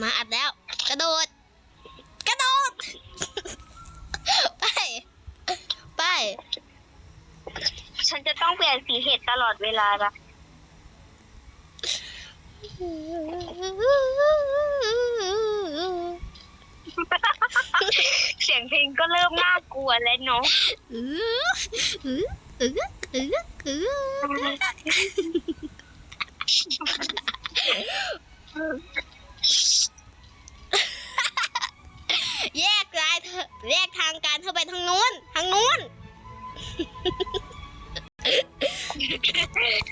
มาอัดแล้ว กระโดด กระโดด ไป ไป ฉันจะต้องเปลี่ยนสีเห็ดตลอดเวลาละเสียงเพลงก็เริ่มน่ากลัวแล้วเนาะเออเออเออเออ แยกทางการเธอไปทางนู้น ทางนู้น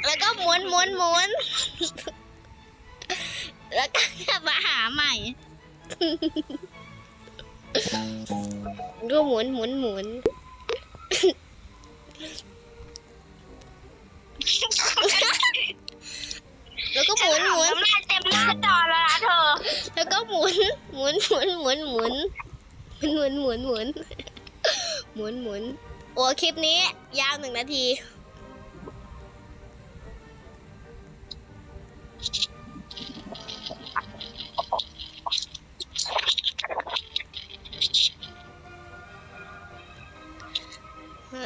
แล้วก็หมุนหมุนหมุนแล้วก็จะมาหาใหม่ ก็หมุนหมุนหมุนแล้วก็หมุนหมุนน้ำลายเต็มหน้าจอแล้วนะเธอ แล้วก็หมุนหมุนหมุนหมุนหมุน หมุนหมุนหมุนหมุนหมุนโอ้คลิปนี้ยาวหนึ่งนาที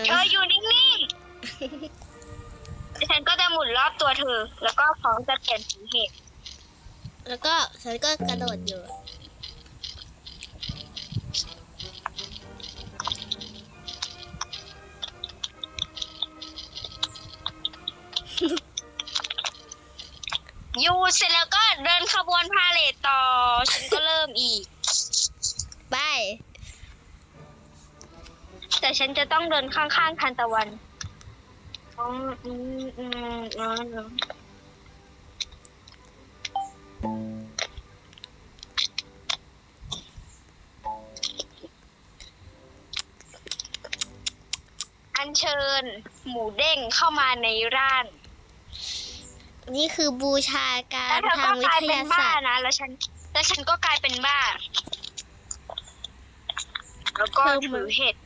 เธออยู่นิ่งๆ ฉันก็จะหมุนรอบตัวเธอ แล้วก็พร้อมจะเปลี่ยนสีเห็ดแล้วก็ฉันก็กระโดดอยู่ ยู่เสร็จแล้วก็เดินขบวนพาเลทต่อ ฉันก็เริ่มอีก ไป แต่ฉันจะต้องเดินข้างๆทันตะวันอืมอืมอืมอืมอัญเชิญ หมูเด้งเข้ามาในร่าง นี่คือบูชากาแล้รวเธอทาก็งวิกลายทเป็นยาบ้าศาสตร์นะ แล้วฉัน แล้วฉันก็กลายเป็นบ้า แล้วก็เพิ่มถือเห็ด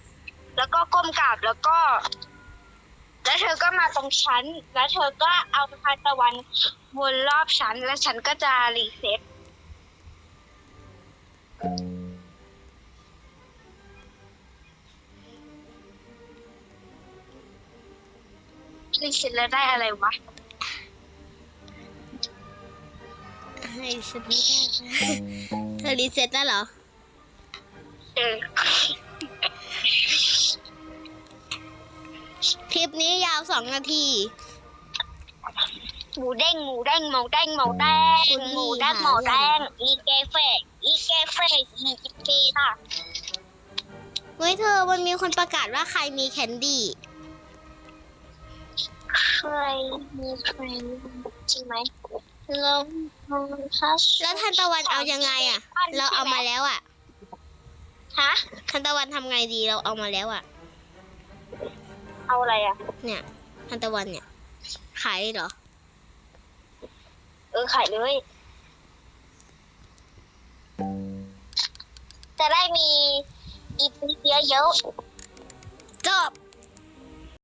แล้วก็ก้มกราบ แล้วก็ แล้วเธอก็มาตรงฉัน แล้วเธอก็เอาทานตะวันวนรอบฉัน แล้วฉันก็จะรีเซ็ตรีเซ็ตแล้วได้อะไรวะ ฉันไม่ได้นะเธอรีเซ็ตแล้วเหรอ เออคลิปนี้ยาวสองนาที หมูเด้งหมูเด้งหมูเด้งหมูเด้งคุณพี่หมูเด้งหาหมูเด้งเรื่องอีเกเฟกอีเกเฟกอีกิเกค่ะเฮ้ยเธอมันมีคนประกาศว่าใครมีแคนดี้เคยมีใครจริงไหม แล้วฮัชแล้วทันตะวันเอายังไงอะ เราเอามาแล้วอะฮะทันตะวันทำไงดีเราเอามาแล้วอะ เอาอะไรอะ เนี่ย ทันตะวันเนี่ย ขายเลยเหรอ เออขายเลย จะได้มีอีพีเยอะจบ